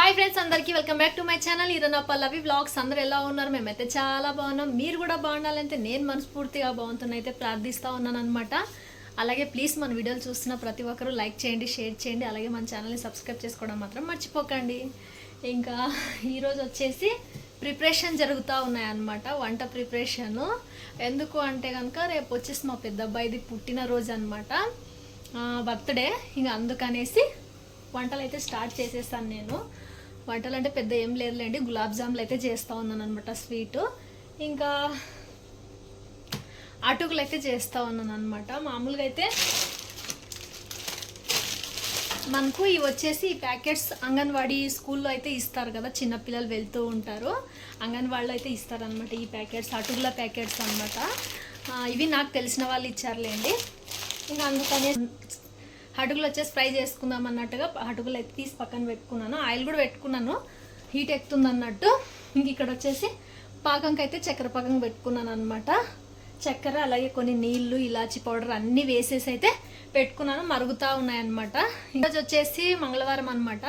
Hi friends అందరికీ welcome back to my channel ఇది నా పల్లవి బ్లాగ్స్ అందరూ ఎలా ఉన్నారు? మేమైతే చాలా బాగున్నాం. మీరు కూడా బాగుండాలంటే నేను మనస్ఫూర్తిగా బాగుంటున్నా. అయితే ప్రార్థిస్తూ ఉన్నాను అనమాట అలాగే ప్లీజ్ మన వీడియోలు చూస్తున్న ప్రతి ఒక్కరూ లైక్ చేయండి షేర్ చేయండి. అలాగే మన ఛానల్ని సబ్స్క్రైబ్ చేసుకోవడం మాత్రం మర్చిపోకండి. ఇంకా ఈరోజు వచ్చేసి ప్రిపరేషన్ జరుగుతూ ఉన్నాయన్నమాట. వంట ప్రిపరేషను ఎందుకు అంటే కనుక రేపు వచ్చేసి మా పెద్ద అబ్బాయిది పుట్టినరోజు అనమాట బర్త్డే ఇంకా అందుకనేసి వంటలు అయితే స్టార్ట్ చేసేసాను నేను. వంటలు అంటే పెద్ద ఏం లేదులేండి గులాబ్ జాములు అయితే చేస్తూ ఉన్నాను అనమాట స్వీట్. ఇంకా అటుకులు అయితే చేస్తూ ఉన్నాను అనమాట మామూలుగా అయితే మనకు ఇవి వచ్చేసి ఈ ప్యాకెట్స్ అంగన్వాడీ స్కూల్లో అయితే ఇస్తారు కదా చిన్నపిల్లలు వెళ్తూ ఉంటారు. అంగన్వాడీలో అయితే ఇస్తారనమాట ఈ ప్యాకెట్స్ అటుకుల ప్యాకెట్స్ అనమాట ఇవి నాకు తెలిసిన వాళ్ళు ఇచ్చారులేండి. ఇంకా అందుకనే అటుకులు వచ్చేసి ఫ్రై చేసుకుందాం అన్నట్టుగా అటుకులు అయితే తీసి పక్కన పెట్టుకున్నాను. ఆయిల్ కూడా పెట్టుకున్నాను. హీట్ ఎక్కుతుంది అన్నట్టు. ఇంక ఇక్కడ వచ్చేసి పాకంకి అయితే చక్కెర పాకం పెట్టుకున్నాను అనమాట చక్కెర అలాగే కొన్ని నీళ్ళు ఇలాచి పౌడర్ అన్నీ వేసేసి అయితే పెట్టుకున్నాను. మరుగుతూ ఉన్నాయన్నమాట. ఈరోజు వచ్చేసి మంగళవారం అనమాట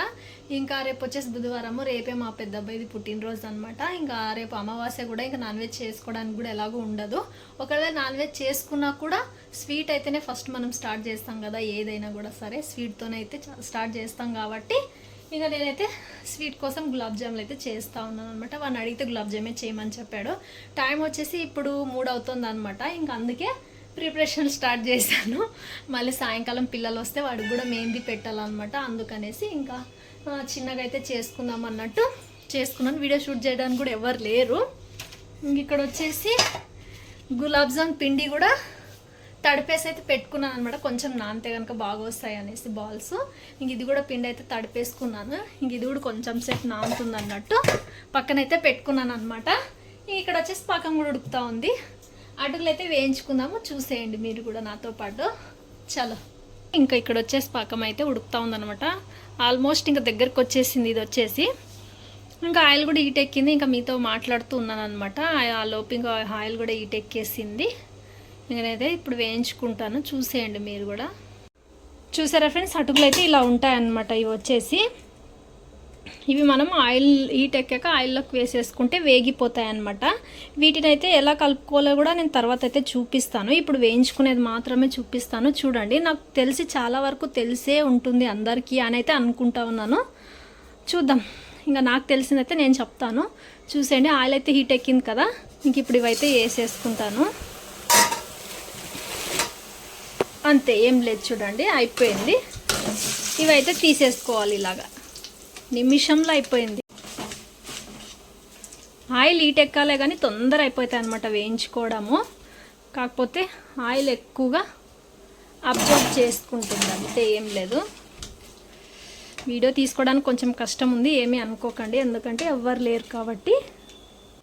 ఇంకా రేపు వచ్చేసి బుధవారము రేపే మా పెద్ద అబ్బాయిది పుట్టినరోజు అనమాట ఇంకా రేపు అమావాస్య కూడా ఇంకా నాన్ వెజ్ చేసుకోవడానికి కూడా ఎలాగో ఉండదు. ఒకవేళ నాన్ వెజ్ చేసుకున్నా కూడా స్వీట్ అయితేనే ఫస్ట్ మనం స్టార్ట్ చేస్తాం కదా ఏదైనా కూడా సరే. స్వీట్తోనే అయితే స్టార్ట్ చేస్తాం కాబట్టి ఇక నేనైతే స్వీట్ కోసం గులాబ్ జాములు అయితే చేస్తూ ఉన్నాను అనమాట వాడిని అడిగితే గులాబ్ జామే చేయమని చెప్పాడు. టైం వచ్చేసి ఇప్పుడు మూడు అవుతుంది అనమాట ఇంకా అందుకే ప్రిపరేషన్ స్టార్ట్ చేశాను. మళ్ళీ సాయంకాలం పిల్లలు వస్తే వాడికి కూడా మెహందీ పెట్టాలన్నమాట. అందుకనేసి ఇంకా చిన్నగా అయితే చేసుకుందాం అన్నట్టు చేసుకున్నాను. వీడియో షూట్ చేయడానికి కూడా ఎవరు లేరు. ఇంక ఇక్కడ వచ్చేసి గులాబ్ జామ్ పిండి కూడా తడిపేసి అయితే పెట్టుకున్నాను అనమాట కొంచెం నానితే కనుక బాగా వస్తాయి అనేసి బాల్స్. ఇంక ఇది కూడా పిండి అయితే తడిపేసుకున్నాను. ఇంక ఇది కూడా కొంచెం సేపు నానుతుంది అన్నట్టు పక్కనైతే పెట్టుకున్నాను అనమాట ఇక్కడ వచ్చేసి పాకం కూడా ఉడుకుతా ఉంది. అటుకులు అయితే వేయించుకుందాము. చూసేయండి మీరు కూడా నాతో పాటు. చలో. ఇంకా ఇక్కడ వచ్చేసి పాకం అయితే ఉడుకుతా ఉందనమాట ఆల్మోస్ట్ ఇంకా దగ్గరకు వచ్చేసింది ఇది వచ్చేసి. ఇంకా ఆయిల్ కూడా హీట్ ఎక్కింది ఇంకా మీతో మాట్లాడుతూ ఉన్నాను అనమాట ఆ లోపు ఇంకా ఆయిల్ కూడా హీట్ ఎక్కేసింది. ఇంకా నేనైతే ఇప్పుడు వేయించుకుంటాను చూసేయండి మీరు కూడా. చూసారా ఫ్రెండ్స్ అటుకులు అయితే ఇలా ఉంటాయన్నమాట ఇవి వచ్చేసి. ఇవి మనం ఆయిల్ హీట్ ఎక్కాక ఆయిల్లోకి వేసేసుకుంటే వేగిపోతాయి అనమాట వీటిని అయితే ఎలా కలుపుకోవాలో కూడా నేను తర్వాత అయితే చూపిస్తాను. ఇప్పుడు వేయించుకునేది మాత్రమే చూపిస్తాను. చూడండి నాకు తెలిసి చాలా వరకు తెలిసే ఉంటుంది అందరికీ అని అయితే అనుకుంటా ఉన్నాను. చూద్దాం. ఇంకా నాకు తెలిసిందైతే నేను చెప్తాను. చూసేయండి ఆయిల్ అయితే హీట్ ఎక్కింది కదా ఇంక ఇప్పుడు ఇవైతే వేసేసుకుంటాను. అంతే ఏం లేదు చూడండి అయిపోయింది. ఇవైతే తీసేసుకోవాలి ఇలాగా. నిమిషంలో అయిపోయింది. ఆయిల్ హీట్ ఎక్కాలే కానీ తొందర అయిపోతాయి అనమాట వేయించుకోవడము. కాకపోతే ఆయిల్ ఎక్కువగా అబ్జర్వ్ చేసుకుంటుంది అంతే ఏం లేదు. వీడియో తీసుకోవడానికి కొంచెం కష్టం ఉంది ఏమీ అనుకోకండి. ఎందుకంటే ఎవ్వరు లేరు కాబట్టి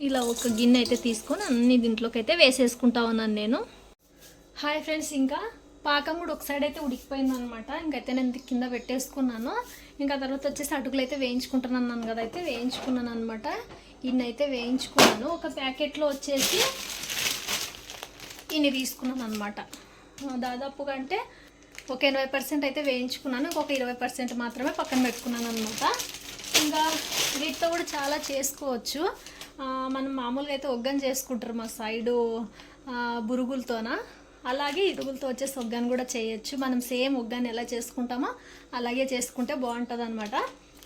ఇలా ఒక గిన్నె అయితే తీసుకొని అన్ని దీంట్లోకి అయితే వేసేసుకుంటా ఉన్నాను నేను. హాయ్ ఫ్రెండ్స్ ఇంకా పాకం కూడా ఒక సైడ్ అయితే ఉడికిపోయింది అనమాట ఇంకైతే నేను కింద పెట్టేసుకున్నాను. ఇంకా తర్వాత వచ్చేసి అటుకులు అయితే వేయించుకుంటున్నాను అన్నాను కదా అయితే వేయించుకున్నాను అనమాట ఇన్ని అయితే వేయించుకున్నాను. ఒక ప్యాకెట్లో వచ్చేసి ఇన్ని తీసుకున్నాను అనమాట దాదాపుగా అంటే ఒక ఎనభై పర్సెంట్ అయితే వేయించుకున్నాను. ఇంకొక ఇరవై పర్సెంట్ మాత్రమే పక్కన పెట్టుకున్నాను అనమాట ఇంకా వీటితో కూడా చాలా చేసుకోవచ్చు. మనం మామూలుగా అయితే ఒగ్గం చేసుకుంటారు మా సైడు బురుగులతోన. అలాగే ఇటుగులతో వచ్చేసి ఒగ్గాని కూడా చేయొచ్చు. మనం సేమ్ ఒగ్గాని ఎలా చేసుకుంటామో అలాగే చేసుకుంటే బాగుంటుంది అనమాట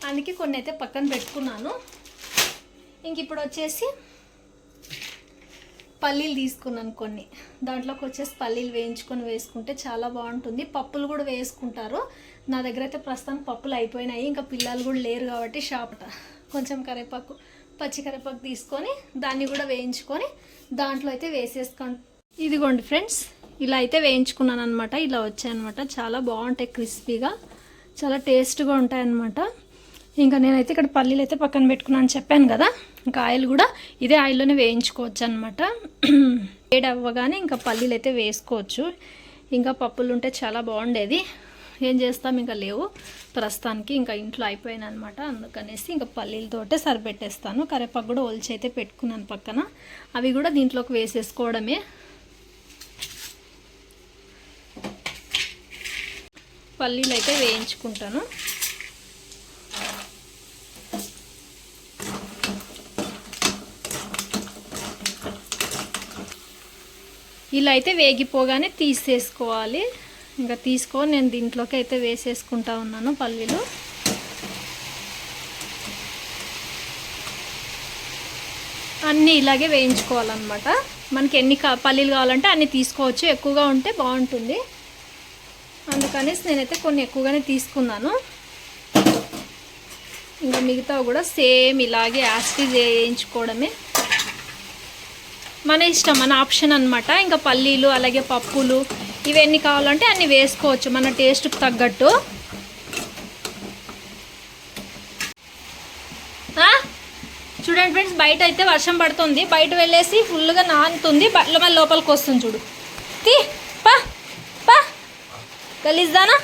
అందుకే కొన్ని అయితే పక్కన పెట్టుకున్నాను. ఇంక ఇప్పుడు వచ్చేసి పల్లీలు తీసుకున్నాను కొన్ని. దాంట్లోకి వచ్చేసి పల్లీలు వేయించుకొని వేసుకుంటే చాలా బాగుంటుంది. పప్పులు కూడా వేసుకుంటారు. నా దగ్గర అయితే ప్రస్తుతం పప్పులు అయిపోయినాయి. ఇంకా పిల్లలు కూడా లేరు కాబట్టి షాప్ కొంచెం కరివేపాకు పచ్చి కరివేపాకు తీసుకొని దాన్ని కూడా వేయించుకొని దాంట్లో అయితే వేసేసుకోండి ఇదిగోండి ఫ్రెండ్స్. ఇలా అయితే వేయించుకున్నాను అనమాట ఇలా వచ్చాయన్నమాట. చాలా బాగుంటాయి క్రిస్పీగా. చాలా టేస్ట్గా ఉంటాయన్నమాట. ఇంకా నేనైతే ఇక్కడ పల్లీలు అయితే పక్కన పెట్టుకున్నాను చెప్పాను కదా. ఇంకా ఆయిల్ కూడా ఇదే ఆయిల్లోనే వేయించుకోవచ్చు అనమాట వేడి అవ్వగానే ఇంకా పల్లీలు అయితే వేసుకోవచ్చు. ఇంకా పప్పులు ఉంటే చాలా బాగుండేది. ఏం చేస్తాం ఇంకా లేవు. ప్రస్తుతానికి ఇంకా ఇంట్లో అయిపోయాను అనమాట అందుకనేసి ఇంకా పల్లీలతోటే సరిపెట్టేస్తాను. కరివేపాకు కూడా ఒలిచి అయితే పెట్టుకున్నాను పక్కన. అవి కూడా దీంట్లోకి వేసేసుకోవడమే. పల్లీలు అయితే వేయించుకుంటాను. ఇలా అయితే వేగిపోగానే తీసేసుకోవాలి. ఇంకా తీసుకొని నేను దీంట్లోకి అయితే వేసేసుకుంటా ఉన్నాను పల్లీలు. అన్నీ ఇలాగే వేయించుకోవాలన్నమాట. మనకి ఎన్ని పల్లీలు కావాలంటే అన్నీ తీసుకోవచ్చు. ఎక్కువగా ఉంటే బాగుంటుంది. అందుకనేసి నేనైతే కొన్ని ఎక్కువగానే తీసుకున్నాను. ఇంకా మిగతా కూడా సేమ్ ఇలాగే యాస్టీజ్ వేయించుకోవడమే. మన ఇష్టం మన ఆప్షన్ అనమాట ఇంకా పల్లీలు అలాగే పప్పులు ఇవన్నీ కావాలంటే అన్ని వేసుకోవచ్చు మన టేస్ట్కి తగ్గట్టు. చూడండి ఫ్రెండ్స్ బయట అయితే వర్షం పడుతుంది. బయట వెళ్ళేసి ఫుల్గా నానుతుంది. బట్టల మళ్ళీ లోపలికి వస్తుంది చూడు. తీ! గలీజ్దానా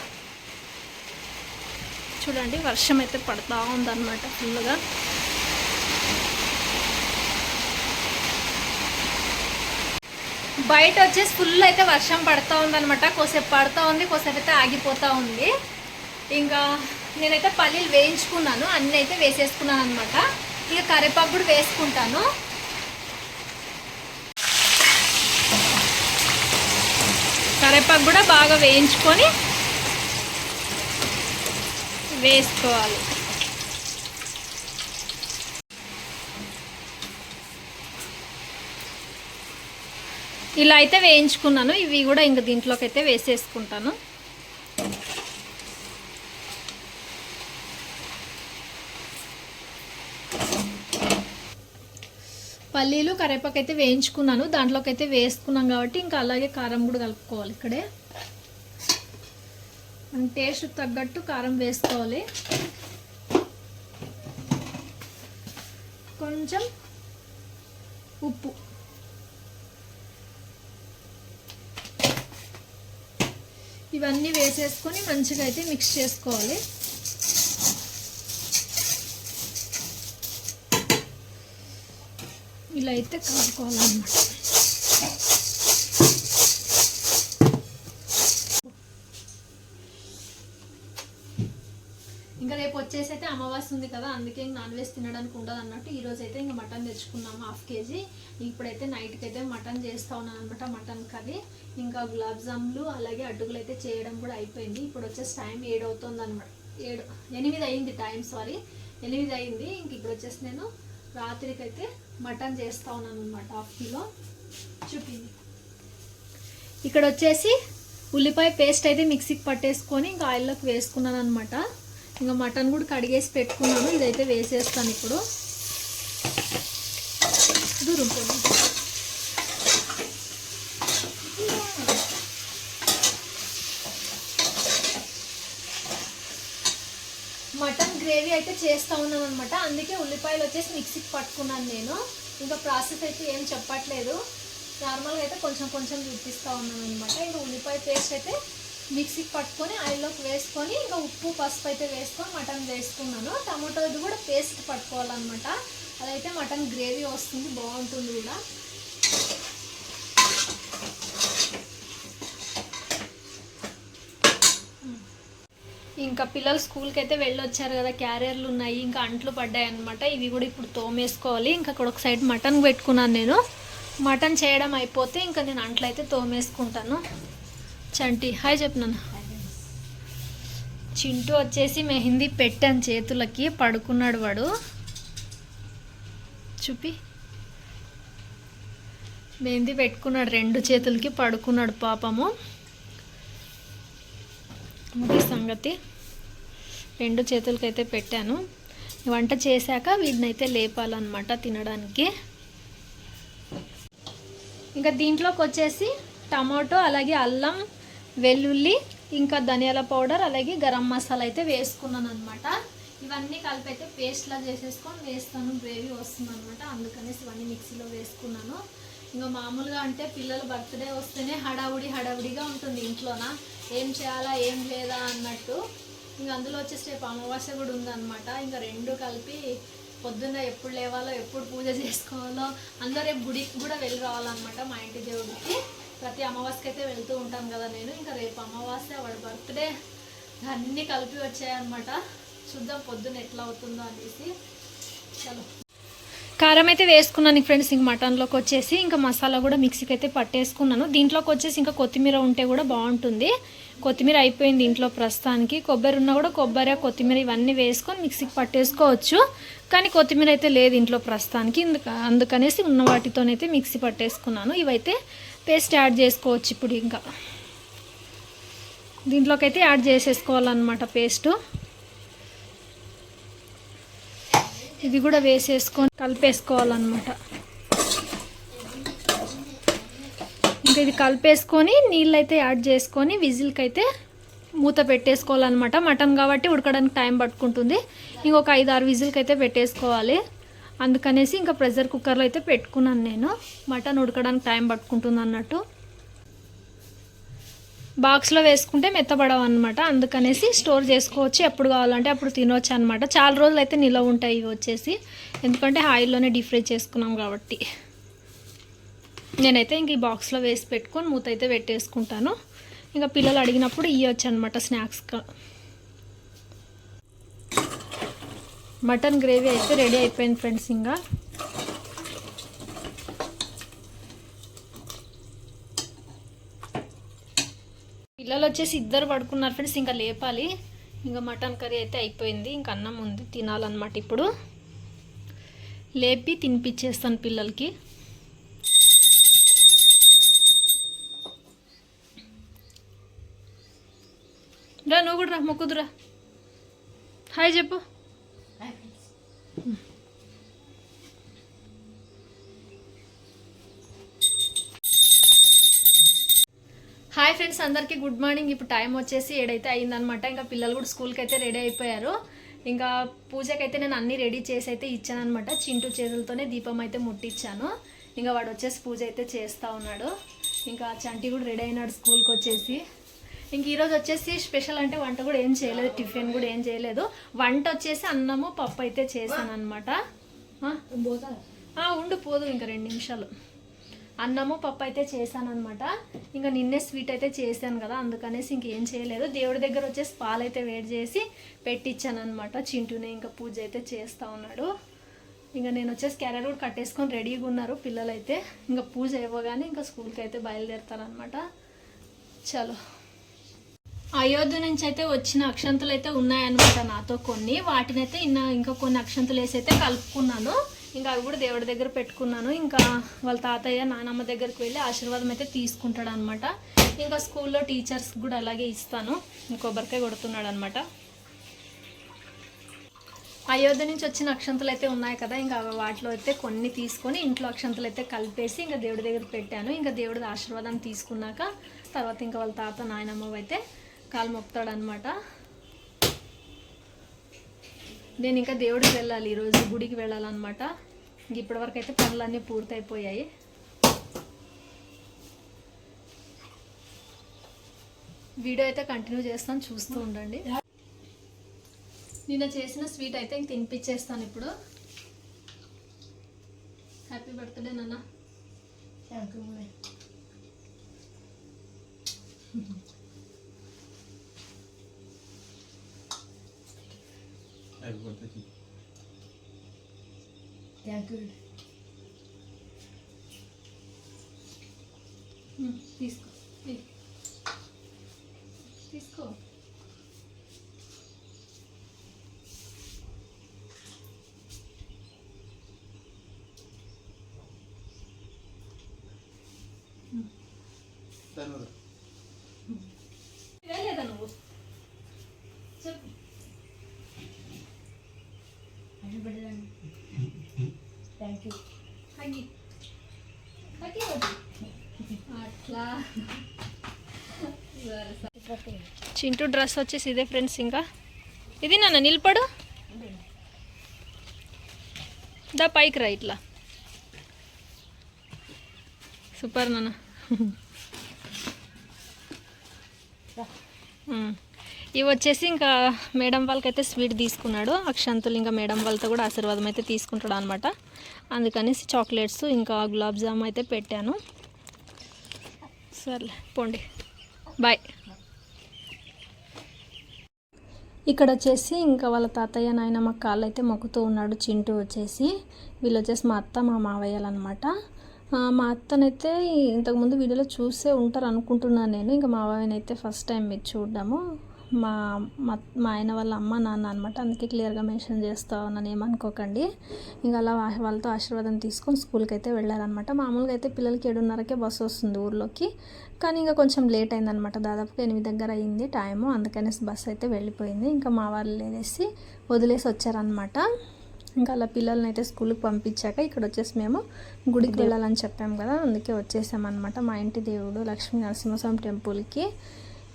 చూడండి వర్షం అయితే పడుతూ ఉందన్నమాట ఫుల్గా బయట వచ్చేసి ఫుల్ అయితే వర్షం పడుతూ ఉందనమాట కోసేపు పడుతూ ఉంది కోసేపు అయితే ఆగిపోతూ ఉంది. ఇంకా నేనైతే పల్లీలు వేయించుకున్నాను అన్నీ అయితే వేసేసుకున్నాను అనమాట ఇక కరివేపాకు కూడా వేసుకుంటాను. కరేపాకు కూడా బాగా వేయించుకొని వేసుకోవాలి. ఇలా అయితే వేయించుకున్నాను. ఇవి కూడా ఇంక దీంట్లోకి అయితే వేసేసుకుంటాను. పల్లీలు కరివేపాకు అయితే వేయించుకున్నాను. దాంట్లోకి అయితే వేసుకున్నాం కాబట్టి ఇంకా అలాగే కారం కూడా కలుపుకోవాలి ఇక్కడే. మన టేస్ట్ తగ్గట్టు కారం వేసుకోవాలి. కొంచెం ఉప్పు. ఇవన్నీ వేసేసుకొని మంచిగా అయితే మిక్స్ చేసుకోవాలి. ఇలా అయితే కలుపుకోవాలన్నమాట ఇంకా రేపు వచ్చేసి అయితే అమావాస్య ఉంది కదా అందుకే ఇంక నాన్ వెజ్ తినడానికి ఉండదు అన్నట్టు ఈరోజు అయితే ఇంకా మటన్ తెచ్చుకున్నాము హాఫ్ కేజీ. ఇప్పుడైతే నైట్కి అయితే మటన్ చేస్తా ఉన్నాను అనమాట మటన్ కర్రీ. ఇంకా గులాబ్ జాములు అలాగే అడ్డుగులు అయితే చేయడం కూడా అయిపోయింది. ఇప్పుడు వచ్చేసి టైం ఏడు అవుతుంది అనమాట ఏడు ఎనిమిది అయింది టైం సారీ. ఎనిమిది అయింది. ఇంక ఇప్పుడు వచ్చేసి నేను రాత్రికి అయితే మటన్ చేస్తా ఉన్నాను అనమాట హాఫ్ కిలో. చూపింది ఇక్కడ వచ్చేసి ఉల్లిపాయ పేస్ట్ అయితే మిక్సీకి పట్టేసుకొని ఇంకా ఆయిల్లోకి వేసుకున్నాను అనమాట ఇంకా మటన్ కూడా కడిగేసి పెట్టుకున్నాను. ఇదైతే వేసేస్తాను ఇప్పుడు. దూరం మటన్ గ్రేవీ అయితే చేస్తూ ఉన్నాను అనమాట అందుకే ఉల్లిపాయలు వచ్చేసి మిక్సీకి పట్టుకున్నాను నేను. ఇంకా ప్రాసెస్ అయితే ఏం చెప్పట్లేదు. నార్మల్గా అయితే కొంచెం కొంచెం చూపిస్తూ ఉన్నాను అనమాట ఇంకా ఉల్లిపాయ పేస్ట్ అయితే మిక్సీకి పట్టుకొని ఆయిల్లోకి వేసుకొని ఇంకా ఉప్పు పసుపు అయితే వేసుకొని మటన్ వేసుకున్నాను. టమాటోది కూడా పేస్ట్ పట్టుకోవాలన్నమాట. అదైతే మటన్ గ్రేవీ వస్తుంది బాగుంటుంది కూడా. ఇంకా పిల్లలు స్కూల్కి అయితే వెళ్ళొచ్చారు కదా క్యారియర్లు ఉన్నాయి ఇంకా అంట్లు పడ్డాయి అనమాట ఇవి కూడా ఇప్పుడు తోమేసుకోవాలి. ఇంకా అక్కడ ఒక సైడ్ మటన్ పెట్టుకున్నాను నేను. మటన్ చేయడం అయిపోతే ఇంకా నేను అంట్లు అయితే తోమేసుకుంటాను. చంటి హాయ్ చెప్పినాను చింటూ వచ్చేసి మెహందీ పెట్టాను చేతులకి పడుకున్నాడు వాడు. చూపి. మెహందీ పెట్టుకున్నాడు రెండు చేతులకి పడుకున్నాడు పాపము. అది సంగతి రెండు చేతులకైతే పెట్టాను. వంట చేశాక వీటినైతే లేపాలన్నమాట తినడానికి. ఇంకా దీంట్లోకి వచ్చేసి టమాటో అలాగే అల్లం వెల్లుల్లి ఇంకా ధనియాల పౌడర్ అలాగే గరం మసాలా అయితే వేసుకున్నాను అనమాట ఇవన్నీ కలిపి అయితే పేస్ట్లా చేసేసుకొని వేస్తాను. గ్రేవీ వస్తుంది అనమాట అందుకనేసి ఇవన్నీ మిక్సీలో వేసుకున్నాను. ఇంకా మామూలుగా అంటే పిల్లల బర్త్డే వస్తేనే హడావుడి హడావుడిగా ఉంటుంది ఇంట్లోన? ఏం చేయాలా ఏం లేదా అన్నట్టు. ఇంకా అందులో వచ్చేసి రేపు అమావాస్య కూడా ఉందన్నమాట. ఇంకా రెండు కలిపి పొద్దున్న ఎప్పుడు లేవాలో ఎప్పుడు పూజ చేసుకోవాలో అందరూ రేపు గుడికి కూడా వెళ్ళి రావాలన్నమాట మా ఇంటి దేవుడికి. ప్రతి అమావాస్యకి అయితే వెళ్తూ ఉంటాను కదా నేను. ఇంకా రేపు అమావాస్య వాడి బర్త్డే అన్నీ కలిపి వచ్చాయన్నమాట. చూద్దాం పొద్దున్న ఎట్లా అవుతుందో అనేసి. చలో. కారం అయితే వేసుకున్నాను ఫ్రెండ్స్ ఇంక మటన్లోకి వచ్చేసి ఇంకా మసాలా కూడా మిక్సీకి అయితే పట్టేసుకున్నాను. దీంట్లోకి వచ్చేసి ఇంకా కొత్తిమీర ఉంటే కూడా బాగుంటుంది. కొత్తిమీర అయిపోయింది ఇంట్లో ప్రస్తుతానికి. కొబ్బరి ఉన్నా కూడా కొబ్బరి కొత్తిమీర ఇవన్నీ వేసుకొని మిక్సీకి పట్టేసుకోవచ్చు. కానీ కొత్తిమీర అయితే లేదు ఇంట్లో ప్రస్తుతానికి. అందుకనేసి ఉన్న వాటితోనైతే మిక్సీ పట్టేసుకున్నాను. ఇవైతే పేస్ట్ యాడ్ చేసుకోవచ్చు ఇప్పుడు ఇంకా. దీంట్లోకి అయితే యాడ్ చేసేసుకోవాలన్నమాట పేస్టు. ఇది కూడా వేసేసుకొని కలిపేసుకోవాలన్నమాట. ఇంకా ఇది కలిపేసుకొని నీళ్ళు అయితే యాడ్ చేసుకొని విజిల్కి అయితే మూత పెట్టేసుకోవాలన్నమాట. మటన్ కాబట్టి ఉడకడానికి టైం పట్టుకుంటుంది. ఇంకొక ఐదు ఆరు విజిల్కి అయితే పెట్టేసుకోవాలి. అందుకనేసి ఇంకా ప్రెషర్ కుక్కర్లో అయితే పెట్టుకున్నాను నేను. మటన్ ఉడకడానికి టైం పట్టుకుంటుంది అన్నట్టు. బాక్స్లో వేసుకుంటే మెత్తబడవు అనమాట అందుకనేసి స్టోర్ చేసుకోవచ్చు. ఎప్పుడు కావాలంటే అప్పుడు తినవచ్చు అనమాట చాలా రోజులు అయితే నిలవ ఉంటాయి ఇవి వచ్చేసి. ఎందుకంటే ఆయిల్లోనే డీప్ ఫ్రై చేసుకున్నాం కాబట్టి. నేనైతే ఇంక ఈ బాక్స్లో వేసి పెట్టుకొని మూత అయితే పెట్టేసుకుంటాను. ఇంకా పిల్లలు అడిగినప్పుడు ఇవ్వచ్చు అనమాట స్నాక్స్గా మటన్ గ్రేవీ అయితే రెడీ అయిపోయింది ఫ్రెండ్స్ ఇంకా. పిల్లలు వచ్చేసి ఇద్దరు పడుకున్నారు ఫ్రెండ్స్ ఇంకా లేపాలి. ఇంకా మటన్ కర్రీ అయితే అయిపోయింది. ఇంకా అన్నం ఉంది తినాలన్నమాట ఇప్పుడు. లేపి తినిపించేస్తాను పిల్లలకి. రా నువ్వు కూడా రా మొక్కుదురా. హాయ్ చెప్పు. హాయ్ ఫ్రెండ్స్ అందరికీ గుడ్ మార్నింగ్ ఇప్పుడు టైం వచ్చేసి ఏడైతే అయిందనమాట ఇంకా పిల్లలు కూడా స్కూల్కి అయితే రెడీ అయిపోయారు. ఇంకా పూజకైతే నేను అన్ని రెడీ చేసి అయితే ఇచ్చాను అనమాట చింటూ చేతులతోనే దీపం అయితే ముట్టించాను ఇంకా వాడు వచ్చేసి పూజ అయితే చేస్తూ ఉన్నాడు. ఇంకా చంటి కూడా రెడీ అయినాడు స్కూల్కి వచ్చేసి. ఇంక ఈరోజు వచ్చేసి స్పెషల్ అంటే వంట కూడా ఏం చేయలేదు టిఫిన్ కూడా ఏం చేయలేదు. వంట వచ్చేసి అన్నము పప్పు అయితే చేశాను అనమాట ఉండు పోదు ఇంకా రెండు నిమిషాలు. అన్నము పప్పు అయితే చేశాను అనమాట ఇంకా నిన్నే స్వీట్ అయితే చేశాను కదా అందుకనేసి ఇంకేం చేయలేదు. దేవుడి దగ్గర వచ్చేసి పాలు అయితే వేడి చేసి పెట్టించాను అనమాట చింటూనే ఇంకా పూజ అయితే చేస్తూ ఉన్నాడు. ఇంకా నేను వచ్చేసి క్యారెట్ కూడా కట్టేసుకొని రెడీగా ఉన్నారు పిల్లలు అయితే ఇంకా పూజ ఇవ్వగానే ఇంకా స్కూల్కి అయితే బయలుదేరుతారనమాట చలో. అయోధ్య నుంచి అయితే వచ్చిన అక్షంతలు అయితే ఉన్నాయన్నమాట నాతో కొన్ని. వాటినైతే ఇన్న ఇంకా కొన్ని అక్షంతలు వేసి అయితే కలుపుకున్నాను. ఇంకా అవి కూడా దేవుడి దగ్గర పెట్టుకున్నాను. ఇంకా వాళ్ళ తాతయ్య నానమ్మ దగ్గరికి వెళ్ళి ఆశీర్వాదం అయితే తీసుకుంటాడు అనమాట ఇంకా స్కూల్లో టీచర్స్ కూడా అలాగే ఇస్తాను. కొబ్బరికాయ కొడుతున్నాడు అనమాట అయోధ్య నుంచి వచ్చిన అక్షంతలు అయితే ఉన్నాయి కదా ఇంకా వాటిలో అయితే కొన్ని తీసుకొని ఇంట్లో అక్షంతలు అయితే కలిపేసి ఇంకా దేవుడి దగ్గర పెట్టాను. ఇంకా దేవుడి ఆశీర్వాదం తీసుకున్నాక తర్వాత ఇంకా వాళ్ళ తాత నాయనమ్మ అయితే కాలు మొక్కుతాడనమాట నేను ఇంకా దేవుడికి వెళ్ళాలి. ఈరోజు గుడికి వెళ్ళాలన్నమాట. ఇంక ఇప్పటివరకు అయితే పనులన్నీ పూర్తయిపోయాయి. వీడియో అయితే కంటిన్యూ చేస్తాను చూస్తూ ఉండండి. నిన్న చేసిన స్వీట్ అయితే ఇంక తినిపించేస్తాను ఇప్పుడు. హ్యాపీ బర్త్డే నాన్న. థ్యాంక్ యూ తీ. తీసుకో వెళ్ళలేదా నువ్వు చెప్పు వద్దు. అట్లా. చింటూ డ్రెస్ వచ్చేసి ఇదే ఫ్రెండ్స్ ఇంకా. ఇది నాన్న నిలబడు. దా పైకి రా ఇట్లా. సూపర్ నాన్న. ఇవి వచ్చేసి ఇంకా మేడం వాళ్ళకైతే స్వీట్ తీసుకున్నాడు. అక్షంతులు ఇంకా మేడం వాళ్ళతో కూడా ఆశీర్వాదం అయితే తీసుకుంటాడు అనమాట అందుకనేసి చాక్లెట్స్ ఇంకా గులాబ్ జామ్ అయితే పెట్టాను. సర్లే పోండి. బాయ్. ఇక్కడ వచ్చేసి ఇంకా వాళ్ళ తాతయ్య నాయన మా కాళ్ళు అయితే మొక్కుతూ ఉన్నాడు చింటూ వచ్చేసి. వీళ్ళు వచ్చేసి మా అత్త మా మావయ్యలు అనమాట మా అత్తనైతే ఇంతకుముందు వీడియోలో చూసే ఉంటారు అనుకుంటున్నాను నేను. ఇంకా మావయ్యనైతే ఫస్ట్ టైం మీరు చూడడము. మా మా ఆయన వాళ్ళ అమ్మ నాన్న అనమాట అందుకే క్లియర్గా మెన్షన్ చేస్తా ఉన్నాను ఏమనుకోకండి. ఇంకా అలా వాళ్ళతో ఆశీర్వాదం తీసుకొని స్కూల్కి అయితే వెళ్ళారనమాట మామూలుగా అయితే పిల్లలకి ఏడున్నరకే బస్సు వస్తుంది ఊర్లోకి. కానీ ఇంకా కొంచెం లేట్ అయిందనమాట దాదాపుగా ఎనిమిది దగ్గర అయింది టైము. అందుకనేసి బస్సు అయితే వెళ్ళిపోయింది. ఇంకా మా వాళ్ళు లేదేసి వదిలేసి వచ్చారనమాట ఇంకా అలా పిల్లల్ని అయితే స్కూల్కి పంపించాక ఇక్కడ వచ్చేసి మేము గుడికి వెళ్ళాలని చెప్పాం కదా. అందుకే వచ్చేసామన్నమాట మా ఇంటి దేవుడు లక్ష్మీ నరసింహస్వామి టెంపుల్కి.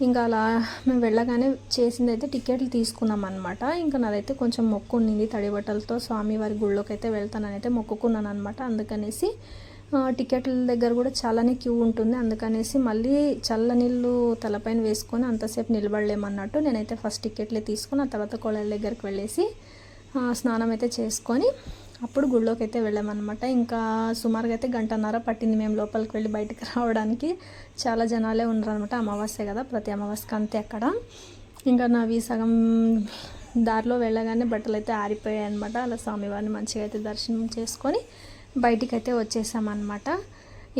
ఇంకా అలా మేము వెళ్ళగానే చేసింది అయితే టికెట్లు తీసుకున్నాం అనమాట ఇంకా నాదైతే కొంచెం మొక్కు ఉండింది తడి స్వామివారి గుళ్ళోకి అయితే వెళ్తానని అయితే మొక్కుకున్నాను అనమాట అందుకనేసి టికెట్ల దగ్గర కూడా చాలానే క్యూ ఉంటుంది. అందుకనేసి మళ్ళీ చల్ల నీళ్ళు తలపైన వేసుకొని అంతసేపు నిలబడలేమన్నట్టు నేనైతే ఫస్ట్ టికెట్లే తీసుకొని ఆ తర్వాత కొళాయిల దగ్గరికి వెళ్ళేసి స్నానం అయితే చేసుకొని అప్పుడు గుళ్ళోకి అయితే వెళ్ళామన్నమాట. ఇంకా సుమారుగా అయితే గంటన్నర పట్టింది మేము లోపలికి వెళ్ళి బయటకు రావడానికి. చాలా జనాలే ఉన్నారనమాట అమావాస్య కదా ప్రతి అమావాస్యకి అంతే అక్కడ. ఇంకా నావి సగం దారిలో వెళ్ళగానే బట్టలు అయితే ఆరిపోయాయి అనమాట అలా స్వామివారిని మంచిగా అయితే దర్శనం చేసుకొని బయటికి అయితే వచ్చేసామన్నమాట.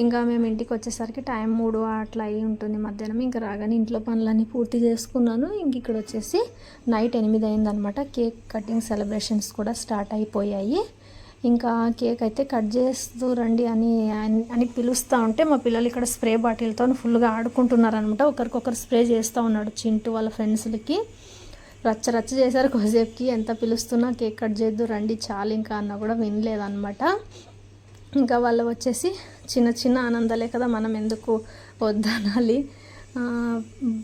ఇంకా మేము ఇంటికి వచ్చేసరికి టైం మూడు అట్లా అయి ఉంటుంది మధ్యాహ్నం. ఇంకా రాగానే ఇంట్లో పనులన్నీ పూర్తి చేసుకున్నాను. ఇంక ఇక్కడ వచ్చేసి నైట్ ఎనిమిది అయిందనమాట కేక్ కటింగ్ సెలబ్రేషన్స్ కూడా స్టార్ట్ అయిపోయాయి. ఇంకా కేక్ అయితే కట్ చేస్తూ రండి అని అని- పిలుస్తూ ఉంటే మా పిల్లలు ఇక్కడ స్ప్రే బాటిల్తో ఫుల్గా ఆడుకుంటున్నారు అనమాట ఒకరికొకరు స్ప్రే చేస్తూ ఉన్నాడు చింటూ వాళ్ళ ఫ్రెండ్స్లకి. రచ్చ రచ్చ చేశారు కొద్దిసేపుకి. ఎంత పిలుస్తున్నా కేక్ కట్ చేద్దు రండి చాలు ఇంకా అన్న కూడా వినలేదన్నమాట ఇంకా వాళ్ళు వచ్చేసి చిన్న చిన్న ఆనందాలే కదా మనం ఎందుకు వద్దనాలి?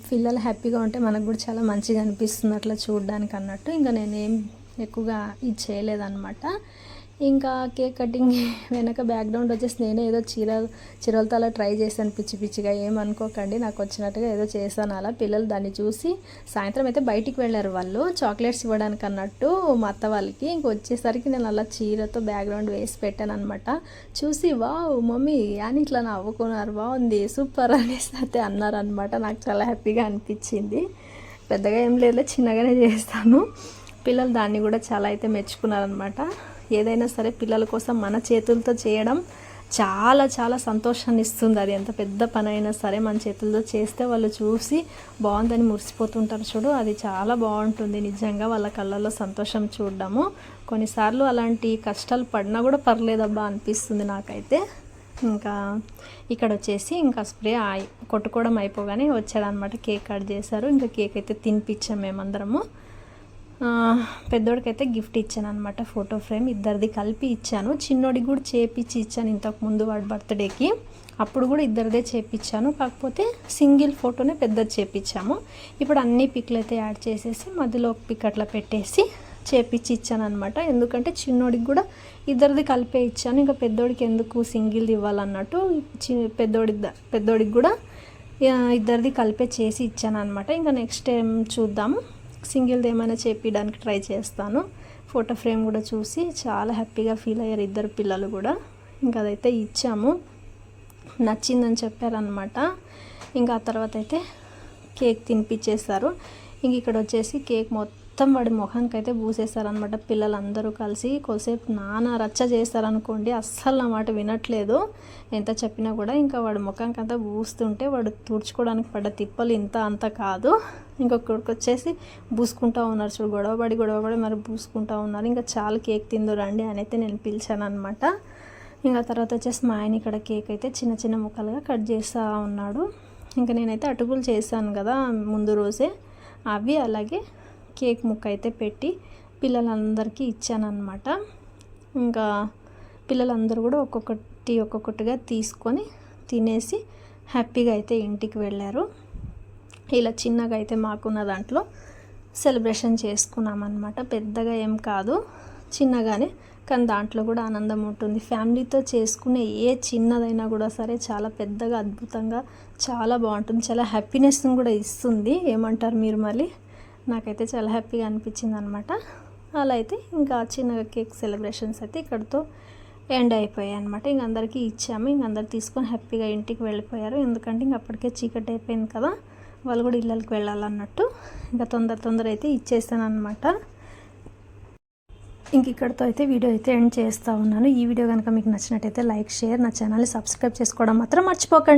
పిల్లలు హ్యాపీగా ఉంటే మనకు కూడా చాలా మంచిగా అనిపిస్తుంది అట్లా చూడడానికి అన్నట్టు ఇంకా నేనేం ఎక్కువగా ఇది చేయలేదన్నమాట ఇంకా కేక్ కటింగ్ వెనక బ్యాక్గ్రౌండ్ వచ్చేసి నేనే ఏదో చీర చీరలతో అలా ట్రై చేశాను పిచ్చి పిచ్చిగా ఏమనుకోకండి నాకు వచ్చినట్టుగా ఏదో చేశాను అలా. పిల్లలు దాన్ని చూసి సాయంత్రం అయితే బయటికి వెళ్ళారు వాళ్ళు చాక్లెట్స్ ఇవ్వడానికి అన్నట్టు మా అత్త వాళ్ళకి. ఇంక వచ్చేసరికి నేను అలా చీరతో బ్యాక్గ్రౌండ్ వేసి పెట్టాను అనమాట చూసి వావ్ మమ్మీ అని ఇట్లా నవ్వుకున్నారు బాగుంది సూపర్ అనేసి అయితే అన్నారనమాట నాకు చాలా హ్యాపీగా అనిపించింది. పెద్దగా ఏం లేదు చిన్నగానే చేస్తాను. పిల్లలు దాన్ని కూడా చాలా అయితే మెచ్చుకున్నారనమాట ఏదైనా సరే పిల్లల కోసం మన చేతులతో చేయడం చాలా చాలా సంతోషాన్ని ఇస్తుంది. అది ఎంత పెద్ద పని అయినా సరే మన చేతులతో చేస్తే వాళ్ళు చూసి బాగుందని మురిసిపోతుంటారు చూడు. అది చాలా బాగుంటుంది. నిజంగా వాళ్ళ కళ్ళల్లో సంతోషం చూడడము. కొన్నిసార్లు అలాంటి కష్టాలు పడినా కూడా పర్లేదబ్బా అనిపిస్తుంది నాకైతే. ఇంకా ఇక్కడ వచ్చేసి ఇంకా స్ప్రే కొట్టుకోవడం అయిపోగానే వచ్చాడనమాట కేక్ కట్ చేశారు. ఇంకా కేక్ అయితే తినిపించాం మేమందరము. పెద్దోడికైతే గిఫ్ట్ ఇచ్చాను అనమాట ఫోటో ఫ్రేమ్. ఇద్దరిది కలిపి ఇచ్చాను. చిన్నోడికి కూడా చేపించి ఇచ్చాను ఇంతకు ముందు వాడి బర్త్డేకి. అప్పుడు కూడా ఇద్దరిదే చేపించాను కాకపోతే సింగిల్ ఫోటోనే పెద్దది చేపించాము ఇప్పుడు అన్ని పిక్లు అయితే యాడ్ చేసేసి మధ్యలో ఒక పిక్ అట్లా పెట్టేసి చేపించి ఇచ్చాను అనమాట ఎందుకంటే చిన్నోడికి కూడా ఇద్దరిది కలిపే ఇచ్చాను. ఇంకా పెద్దోడికి ఎందుకు సింగిల్ది ఇవ్వాలన్నట్టు చి పెద్దోడి పెద్దోడికి కూడా ఇద్దరిది కలిపే చేసి ఇచ్చాను అనమాట ఇంకా నెక్స్ట్ టైం చూద్దాము. సింగిల్ది ఏమైనా చేపించడానికి ట్రై చేస్తాను. ఫోటో ఫ్రేమ్ కూడా చూసి చాలా హ్యాపీగా ఫీల్ అయ్యారు ఇద్దరు పిల్లలు కూడా. ఇంకా అదైతే ఇచ్చాము. నచ్చిందని చెప్పారనమాట ఇంకా ఆ తర్వాత అయితే కేక్ తినిపించేస్తారు ఇంక ఇక్కడ వచ్చేసి కేక్ మొత్తం మొత్తం వాడి ముఖానికి అయితే పూసేస్తారనమాట పిల్లలందరూ కలిసి కొద్దిసేపు నానా రచ్చ చేస్తారనుకోండి అస్సలు నా మాట వినట్లేదు. ఎంత చెప్పినా కూడా ఇంకా వాడి ముఖానికి అంతా పూస్తుంటే వాడు తుడుచుకోవడానికి పడ్డ తిప్పలు ఇంత అంత కాదు. ఇంకొకరికి వచ్చేసి పూసుకుంటా ఉన్నారు చూడు గొడవపడి గొడవపడి మరి పూసుకుంటా ఉన్నారు. ఇంకా చాలా కేక్ తిందో రండి అని అయితే నేను పిలిచాను అనమాట ఇంకా తర్వాత వచ్చేసి మా ఆయన ఇక్కడ కేక్ అయితే చిన్న చిన్న ముక్కలుగా కట్ చేస్తూ ఉన్నాడు. ఇంకా నేనైతే అటుకులు చేశాను కదా ముందు రోజే. అవి అలాగే కేక్ ముక్క అయితే పెట్టి పిల్లలందరికీ ఇచ్చానమాట ఇంకా పిల్లలందరూ కూడా ఒక్కొక్కటి ఒక్కొక్కటిగా తీసుకొని తినేసి హ్యాపీగా అయితే ఇంటికి వెళ్ళారు. ఇలా చిన్నగా అయితే మాకున్న దాంట్లో సెలబ్రేషన్ చేసుకున్నాం అనమాట పెద్దగా ఏం కాదు చిన్నగానే కానీ దాంట్లో కూడా ఆనందం ఉంటుంది. ఫ్యామిలీతో చేసుకునే ఏ చిన్నదైనా కూడా సరే చాలా పెద్దగా అద్భుతంగా చాలా బాగుంటుంది. చాలా హ్యాపీనెస్ని కూడా ఇస్తుంది. ఏమంటారు మీరు మళ్ళీ నాకైతే చాలా హ్యాపీగా అనిపించింది అనమాట అలా అయితే ఇంకా చిన్నగా కేక్ సెలబ్రేషన్స్ అయితే ఇక్కడితో ఎండ్ అయిపోయాయి అనమాట ఇంక అందరికీ ఇచ్చాము. ఇంక అందరు తీసుకొని హ్యాపీగా ఇంటికి వెళ్ళిపోయారు. ఎందుకంటే ఇంక అప్పటికే చీకటి అయిపోయింది కదా. వాళ్ళు కూడా ఇళ్ళకి వెళ్ళాలన్నట్టు ఇంకా తొందర తొందర అయితే ఇచ్చేసాను అనమాట ఇంక ఇక్కడితో అయితే వీడియో అయితే ఎండ్ చేస్తూ ఉన్నాను. ఈ వీడియో కనుక మీకు నచ్చినట్టయితే లైక్ షేర్ నా ఛానల్ని సబ్స్క్రైబ్ చేసుకోవడం మాత్రం మర్చిపోకండి.